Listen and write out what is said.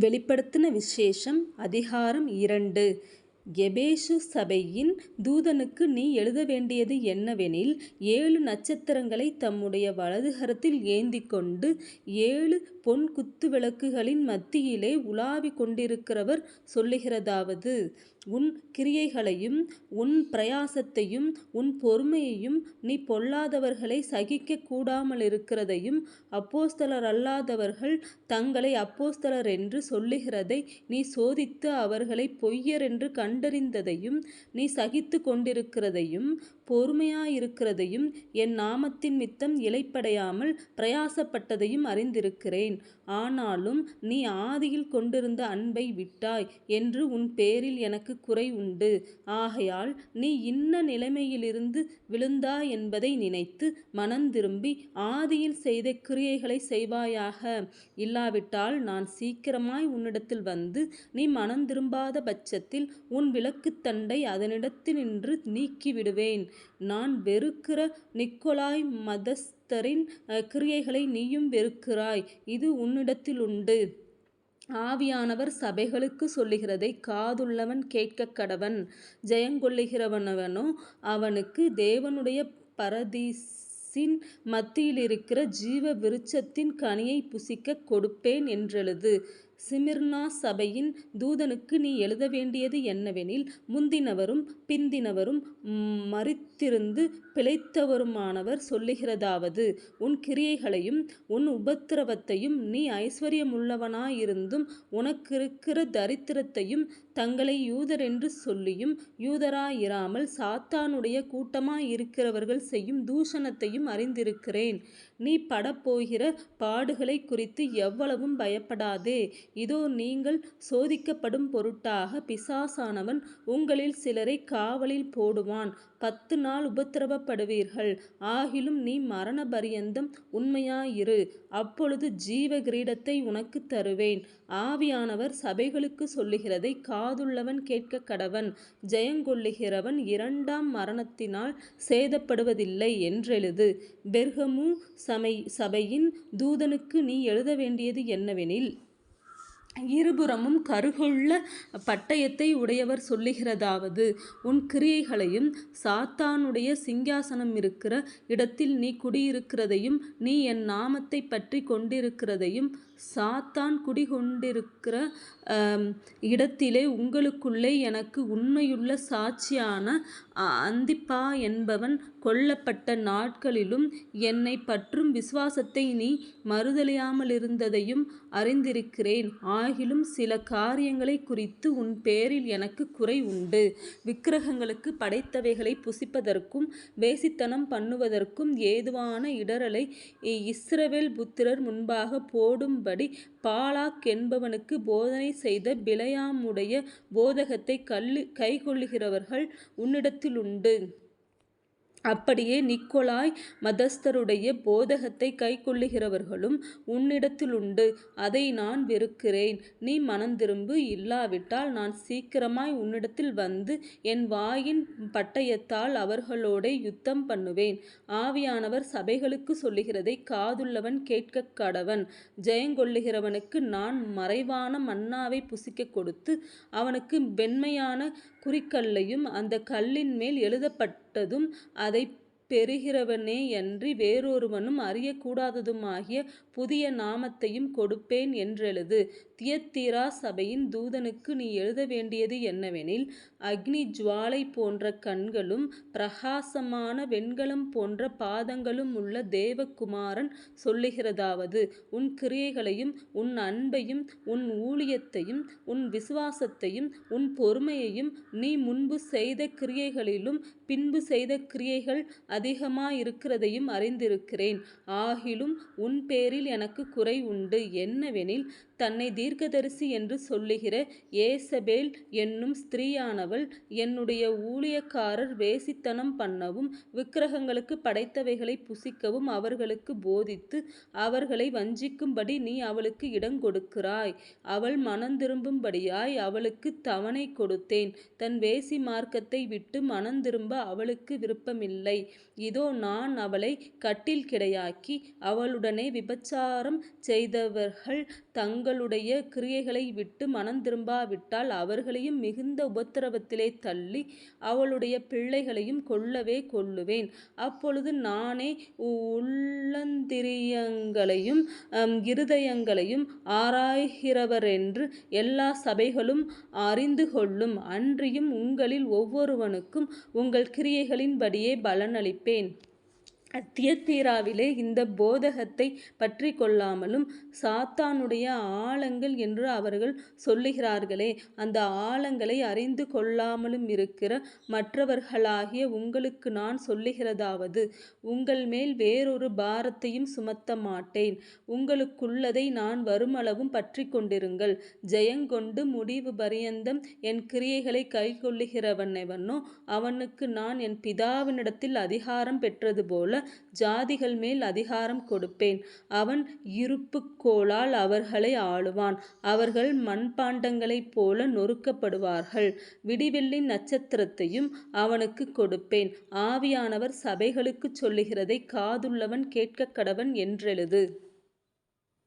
வெளிப்படுத்தின விசேஷம் அதிகாரம் இரண்டு. எபேசு சபையின் தூதனுக்கு நீ எழுத வேண்டியது என்னவெனில் ஏழு நட்சத்திரங்களைத் தம்முடைய வலதுகரத்தில் ஏந்தி கொண்டு ஏழு பொன் குத்துவிளக்குகளின் மத்தியிலே உலாவிக் கொண்டிருக்கிறவர் சொல்லுகிறதாவது. உன் கிரியைகளையும் உன் பிரயாசத்தையும் உன் பொறுமையையும் நீ பொல்லாதவர்களை சகிக்கக் கூடாமலிருக்கிறதையும் அப்போஸ்தலரல்லாதவர்கள் தங்களை அப்போஸ்தலர் என்று சொல்லுகிறதை நீ சோதித்து அவர்களை பொய்யர் என்று கண்டறிந்ததையும் நீ சகித்துக் கொண்டிருக்கிறதையும் பொறுமையாயிருக்கிறதையும் என் நாமத்தினிமித்தம் இலைப்படையாமல் பிரயாசப்பட்டதையும் அறிந்திருக்கிறேன். ஆனாலும் நீ ஆதியில் கொண்டிருந்த அன்பை விட்டாய் என்று உன் பேரில் எனக்கு எனக்கு குறை உண்டு. ஆகையால் நீ இன்ன நிலைமையிலிருந்து விழுந்தாய் என்பதை நினைத்து மனந்திரும்பி ஆதியில் செய்த கிரியைகளை செய்வாயாக. இல்லாவிட்டால் நான் சீக்கிரமாய் உன்னிடத்தில் வந்து நீ மனந்திரும்பாத பட்சத்தில் உன் விளக்குத்தண்டை அதனிடத்தில் நின்று நீக்கிவிடுவேன். நான் வெறுக்கிற நிக்கோலாய் மதஸ்தரின் கிரியைகளை நீயும் வெறுக்கிறாய் இது உன்னிடத்தில் உண்டு ஆவியானவர் சபைகளுக்குச் சொல்லுகிறதைக் காதுள்ளவன் கேட்கக்கடவன். ஜெயங்கொள்ளுகிறவனவனோ அவனுக்கு தேவனுடைய பரதீசின் மத்தியிலிருக்கிற ஜீவ விருட்சத்தின் கனியைப் புசிக்கக் கொடுப்பேன் என்றெழுது. சிமிர்னா சபையின் தூதனுக்கு நீ எழுத வேண்டியது என்னவெனில் முந்தினவரும் பிந்தினவரும் மறித்திருந்து பிழைத்தவருமானவர் சொல்லுகிறதாவது உன் கிரியைகளையும் உன் உபத்திரவத்தையும் நீ ஐசுவரியமுள்ளவனாயிருந்தும் உனக்கிருக்கிற தரித்திரத்தையும் தங்களை யூதரென்று சொல்லியும் யூதராயிராமல் சாத்தானுடைய கூட்டமாயிருக்கிறவர்கள் செய்யும் தூஷணத்தையும் அறிந்திருக்கிறேன். நீ படப்போகிற பாடுகளைக் குறித்து எவ்வளவும் பயப்படாதே. இதோ நீங்கள் சோதிக்கப்படும் பொருட்டாக பிசாசானவன் உங்களில் சிலரை காவலில் போடுவான். பத்து நாள் உபத்திரவப்படுவீர்கள். ஆகிலும் நீ மரண பரியந்தம் உண்மையாயிரு. அப்பொழுது ஜீவ கிரீடத்தை உனக்கு தருவேன். ஆவியானவர் சபைகளுக்கு சொல்லுகிறதைக் காதுள்ளவன் கேட்க கடவன் ஜெயங்கொள்ளுகிறவன் இரண்டாம் மரணத்தினால் சேதப்படுவதில்லை என்றெழுது. பெர்கமு சமை சபையின் தூதனுக்கு நீ எழுத வேண்டியது என்னவெனில் இருபுறமும் கருகுள்ள பட்டயத்தை உடையவர் சொல்லுகிறதாவது உன் கிரியைகளையும் சாத்தானுடைய சிங்காசனம் இருக்கிற இடத்தில் நீ குடியிருக்கிறதையும் நீ என் நாமத்தைப் பற்றி கொண்டிருக்கிறதையும் சாத்தான் குடிகொண்டிருக்கிற இடத்திலே உங்களுக்குள்ளே எனக்கு உண்மையுள்ள சாட்சியான அந்திப்பா என்பவன் கொல்லப்பட்ட நாட்களிலும் என்னை பற்றும் விசுவாசத்தை நீ மறுதலியாமலிருந்ததையும் அறிந்திருக்கிறேன். ஆகிலும் சில காரியங்களைக் குறித்து உன் பேரில் எனக்கு குறை உண்டு. விக்கிரகங்களுக்கு படைத்தவைகளைப் புசிப்பதற்கும் வேசித்தனம் பண்ணுவதற்கும் ஏதுவான இடரலை இஸ்ரவேல் புத்திரர் முன்பாகப் போடும்படி பாலாக் என்பவனுக்குப் போதனை செய்த பிலேயாமுடைய போதகத்தைக் உன்னிடத்தில் உன்னிடத்திலுண்டு. அப்படியே நிக்கோலாய் மதஸ்தருடைய போதகத்தை கைக்கொள்ளுகிறவர்களும் உன்னிடத்திலுண்டு. அதை நான் வெறுக்கிறேன். நீ மனந்திரும்பு. இல்லாவிட்டால் நான் சீக்கிரமாய் உன்னிடத்தில் வந்து என் வாயின் பட்டயத்தால் அவர்களோடே யுத்தம் பண்ணுவேன். ஆவியானவர் சபைகளுக்கு சொல்லுகிறதைக் காதுள்ளவன் கேட்கக்கடவன். ஜெயங்கொள்ளுகிறவனுக்கு நான் மறைவான மன்னாவை புசிக்க கொடுத்து அவனுக்கு வெண்மையான குறிக்கல்லையும் அந்த கல்லின் மேல் எழுதப்பட்ட பட்டதும் அதை பெறுகிறவனே பெறுகிறவனேயன்றி வேறொருவனும் அறியக்கூடாததுமாகிய புதிய நாமத்தையும் கொடுப்பேன் என்றெழுது. தியத்தீரா சபையின் தூதனுக்கு நீ எழுத வேண்டியது என்னவெனில் அக்னி ஜுவாலை போன்ற கண்களும் பிரகாசமான வெண்கலம் போன்ற பாதங்களும் உள்ள தேவகுமாரன் சொல்லுகிறதாவது உன் கிரியைகளையும் உன் அன்பையும் உன் ஊழியத்தையும் உன் விசுவாசத்தையும் உன் பொறுமையையும் நீ முன்பு செய்த கிரியைகளிலும் பின்பு செய்த கிரியைகள் அதிகமாக இருக்கிறதையும் அறிந்திருக்கிறேன். ஆகிலும் உன் பேரில் எனக்கு குறை உண்டு. என்னவெனில் தன்னை தீர்க்கதரிசி என்று சொல்லுகிற ஏசபேல் என்னும் ஸ்திரீயானவள் என்னுடைய ஊழியக்காரர் வேசித்தனம் பண்ணவும் விக்கிரகங்களுக்குப் படைத்தவைகளை புசிக்கவும் அவர்களுக்கு போதித்து அவர்களை வஞ்சிக்கும்படி நீ அவளுக்கு இடங்கொடுக்கிறாய். அவள் மனந்திரும்பும்படியாய் அவளுக்குத் தவணை கொடுத்தேன். தன் வேசி மார்க்கத்தை விட்டு மனந்திரும்ப அவளுக்கு விருப்பமில்லை. இதோ நான் அவளை கட்டில் கிடையாக்கி அவளுடனே விபச்சாரம் செய்தவர்கள் தங்களுடைய கிரியைகளை விட்டு மனந்திரும்பாவிட்டால் அவர்களையும் மிகுந்த உபத்திரவத்திலே தள்ளி அவளுடைய பிள்ளைகளையும் கொல்லவே கொல்லுவேன். அப்பொழுது நானே உள்ளந்திரியங்களையும் இருதயங்களையும் ஆராய்கிறவரென்று எல்லா சபைகளும் அறிந்து கொள்ளும் அன்றியும் உங்களில் ஒவ்வொருவனுக்கும் உங்கள் கிரியைகளின்படியே பலனளிப்பேன். இருப்பேன் தியத்தீராவிலே இந்த போதகத்தை பற்றி பற்றிக்கொள்ளாமலும் சாத்தானுடைய ஆழங்கள் என்று அவர்கள் சொல்லுகிறார்களே அந்த ஆழங்களை அறிந்து கொள்ளாமலும் இருக்கிற மற்றவர்களாகிய உங்களுக்கு நான் சொல்லுகிறதாவது உங்கள் மேல் வேறொரு பாரத்தையும் சுமத்த மாட்டேன் உங்களுக்குள்ளதை நான் வருமளவும் பற்றிக்கொண்டிருங்கள். ஜெயங்கொண்டு முடிவு பரியந்தம் என் கிரியைகளை கைகொள்ளுகிறவன் எவனோ அவனுக்கு நான் என் பிதாவினிடத்தில் அதிகாரம் பெற்றது போல ஜாதிகள் மேல் அதிகாரம் கொடுப்பேன். அவன் இருப்புக்கோளால் அவர்களை ஆளுவான். அவர்கள் மண்பாண்டங்களைப் போல நொறுக்கப்படுவார்கள். விடிவெள்ளி நட்சத்திரத்தையும் அவனுக்குக் கொடுப்பேன். ஆவியானவர் சபைகளுக்குச் சொல்லுகிறதைக் காதுள்ளவன் கேட்கக்கடவன் என்றெழுது.